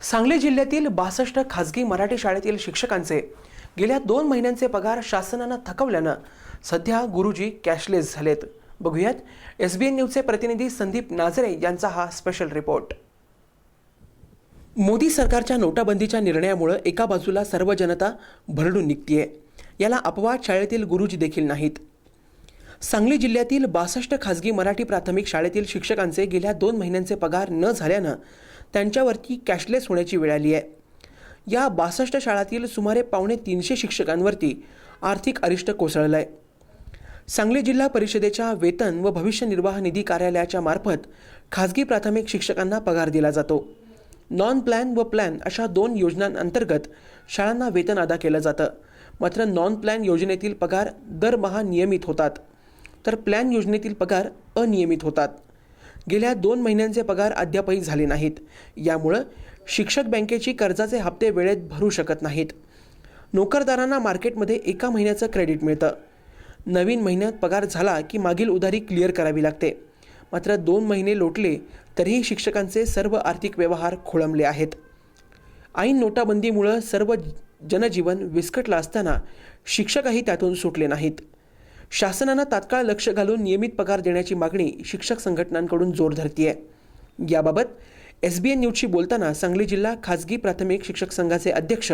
सांगली जिल्ह्यातील बासष्ट खासगी मराठी शाळेतील शिक्षकांचे गेल्या दोन महिन्यांचे पगार शासनानं थकवल्यानं सध्या गुरुजी कॅशलेस झालेत. बघूयात एस बी एन न्यूजचे प्रतिनिधी संदीप नाझरे यांचा हा स्पेशल रिपोर्ट मोदी सरकारच्या नोटाबंदीच्या निर्णयामुळं एका बाजूला सर्व जनता भरडून निघतीये. याला अपवाद शाळेतील गुरुजी देखील नाहीत. सांगली जिल्ह्यातील बासष्ट खासगी मराठी प्राथमिक शाळेतील शिक्षकांचे गेल्या दोन महिन्यांचे पगार न झाल्यानं त्यांच्यावरती कॅशलेस होण्याची वेळ आली आहे. या बासष्ट शाळातील सुमारे पावणे तीनशे शिक्षकांवरती आर्थिक अरिष्ट कोसळलं आहे सांगली जिल्हा परिषदेच्या वेतन व भविष्य निर्वाह निधी कार्यालयाच्या मार्फत खाजगी प्राथमिक शिक्षकांना पगार दिला जातो. नॉन प्लॅन व प्लॅन अशा दोन योजनांअंतर्गत शाळांना वेतन अदा केलं जातं. मात्र नॉन प्लॅन योजनेतील पगार दरमहा नियमित होतात. तर प्लॅन योजनेतील पगार अनियमित होतात. गेल्या दोन महिन्यांचे पगार अद्यापही झाले नाहीत. यामुळं शिक्षक बँकेची कर्जाचे हप्ते वेळेत भरू शकत नाहीत. नोकरदारांना मार्केटमध्ये एका महिन्याचं क्रेडिट मिळतं. नवीन महिन्यात पगार झाला की मागील उधारी क्लिअर करावी लागते. मात्र दोन महिने लोटले तरीही शिक्षकांचे सर्व आर्थिक व्यवहार खोळंबले आहेत. ऐन नोटाबंदीमुळं सर्व जनजीवन विस्कटलं असताना शिक्षकही त्यातून सुटले नाहीत. शासनानं तात्काळ लक्ष घालून नियमित पगार देण्याची मागणी शिक्षक संघटनांकडून जोर धरतीये. याबाबत एस बी एन न्यूजशी बोलताना सांगली जिल्हा खाजगी प्राथमिक शिक्षक संघाचे अध्यक्ष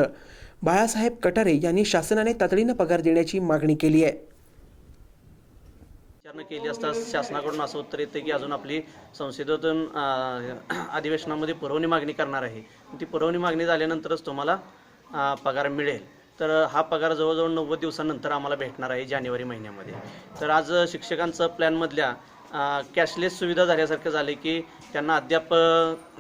बाळासाहेब कटारे यांनी शासनाने तातडीनं पगार देण्याची मागणी केली आहे विचारणा केली असता शासनाकडून असं उत्तर येतं की अजून आपली संसदेतून अधिवेशनामध्ये पुरवणी मागणी करणार आहे. ती पुरवणी मागणी झाल्यानंतरच तुम्हाला पगार मिळेल. तर हा पगार जवळजवळ नव्वद दिवसानंतर आम्हाला भेटणार आहे जानेवारी महिन्यामध्ये. तर आज शिक्षकांचं प्लॅनमधल्या कॅशलेस सुविधा झाल्यासारखं झाले की त्यांना अद्याप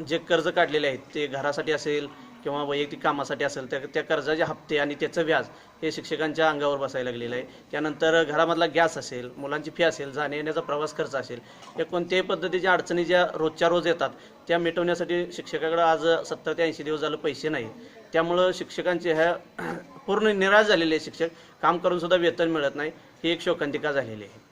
जे कर्ज काढलेले आहेत ते घरासाठी असेल किंवा वैयक्तिक कामासाठी असेल त्या त्या कर्जाचे हप्ते आणि त्याचं व्याज हे शिक्षकांच्या अंगावर बसायला लागलेलं आहे. त्यानंतर घरामधला गॅस असेल मुलांची फी असेल जाण्या येण्याचा प्रवास खर्च असेल या कोणत्याही पद्धतीच्या अडचणी ज्या रोजच्या रोज येतात त्या मिटवण्यासाठी शिक्षकाकडं आज सत्तर ते ऐंशी दिवस झालं पैसे नाही त्यामुळं शिक्षकांचे ह्या पूर्ण निराश झालेले आहे शिक्षक काम करून सुद्धा वेतन मिळत नाही. ही एक शोकांतिका झालेली आहे.